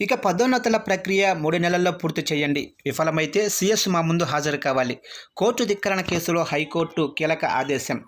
ఇక పదోన్నతుల ప్రక్రియ మూడు నెలల్లో పూర్తి చేయండి. విఫలమైతే సీఎస్ మా ముందు హాజరు కావాలి. కోర్టు ధిక్కరణ కేసులో హైకోర్టు కీలక ఆదేశం.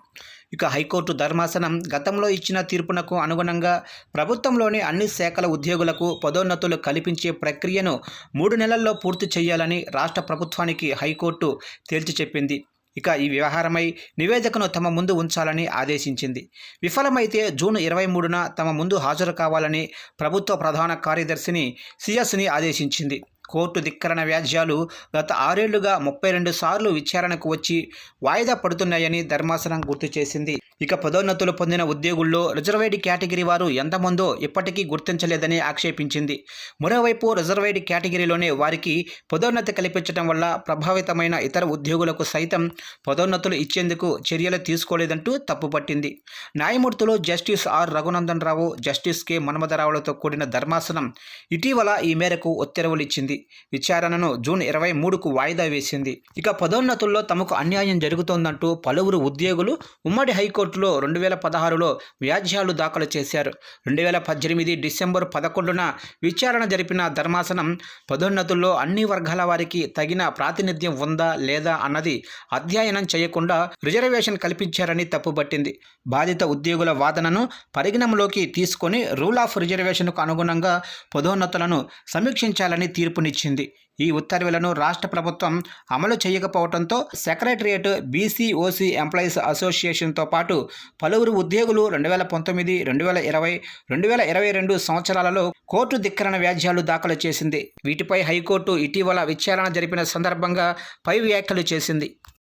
ఇక హైకోర్టు ధర్మాసనం గతంలో ఇచ్చిన తీర్పునకు అనుగుణంగా ప్రభుత్వంలోని అన్ని శాఖల ఉద్యోగులకు పదోన్నతులు కల్పించే ప్రక్రియను మూడు నెలల్లో పూర్తి చేయాలని రాష్ట్ర ప్రభుత్వానికి హైకోర్టు తేల్చి చెప్పింది. ఇక ఈ వ్యవహారమై నివేదికను తమ ముందు ఉంచాలని ఆదేశించింది. విఫలమైతే జూన్ ఇరవై మూడున తమ ముందు హాజరు కావాలని ప్రభుత్వ ప్రధాన కార్యదర్శిని సిఎస్ని ఆదేశించింది. కోర్టు ధిక్కరణ వ్యాజ్యాలు గత ఆరేళ్ళుగా ముప్పై రెండు సార్లు విచారణకు వచ్చి వాయిదా పడుతున్నాయని ధర్మాసనం గుర్తు చేసింది. ఇక పదోన్నతులు పొందిన ఉద్యోగుల్లో రిజర్వేడ్ కేటగిరీ వారు ఎంతమందో ఇప్పటికీ గుర్తించలేదని ఆక్షేపించింది. మరోవైపు రిజర్వేడ్ కేటగిరీలోనే వారికి పదోన్నతి కల్పించడం వల్ల ప్రభావితమైన ఇతర ఉద్యోగులకు సైతం పదోన్నతులు ఇచ్చేందుకు చర్యలు తీసుకోలేదంటూ తప్పుపట్టింది. న్యాయమూర్తులు justice R Raghunandan Rao justice K. మన్మథరావులతో కూడిన ధర్మాసనం ఇటీవల ఈ మేరకు ఉత్తర్వులు ఇచ్చింది విచారణను జూన్ ఇరవై మూడుకు వాయిదా వేసింది. ఇక పదోన్నతుల్లో తమకు అన్యాయం జరుగుతోందంటూ పలువురు ఉద్యోగులు ఉమ్మడి హైకోర్టు హైకోర్టులో రెండు వేల పదహారులో వ్యాజ్యాలు దాఖలు చేశారు. రెండు వేల పద్దెనిమిది డిసెంబర్ పదకొండున విచారణ జరిపిన ధర్మాసనం పదోన్నతుల్లో అన్ని వర్గాల వారికి తగిన ప్రాతినిధ్యం ఉందా లేదా అన్నది అధ్యయనం చేయకుండా రిజర్వేషన్ కల్పించారని తప్పుపట్టింది బాధిత ఉద్యోగుల వాదనను పరిగణంలోకి తీసుకొని రూల్ ఆఫ్ రిజర్వేషన్కు అనుగుణంగా పదోన్నతులను సమీక్షించాలని తీర్పునిచ్చింది. ఈ ఉత్తర్వులను రాష్ట్ర ప్రభుత్వం అమలు చేయకపోవడంతో సెక్రటరియట్ బీసీఓసీ ఎంప్లాయీస్ అసోసియేషన్తో పాటు పలువురు ఉద్యోగులు రెండు వేల పంతొమ్మిది రెండు వేల ఇరవై రెండు వేల ఇరవై రెండు సంవత్సరాలలో కోర్టు ధిక్కరణ వ్యాజ్యాలు దాఖలు చేసింది. వీటిపై హైకోర్టు ఇటీవల విచారణ జరిపిన సందర్భంగా పై వ్యాఖ్యలు చేసింది.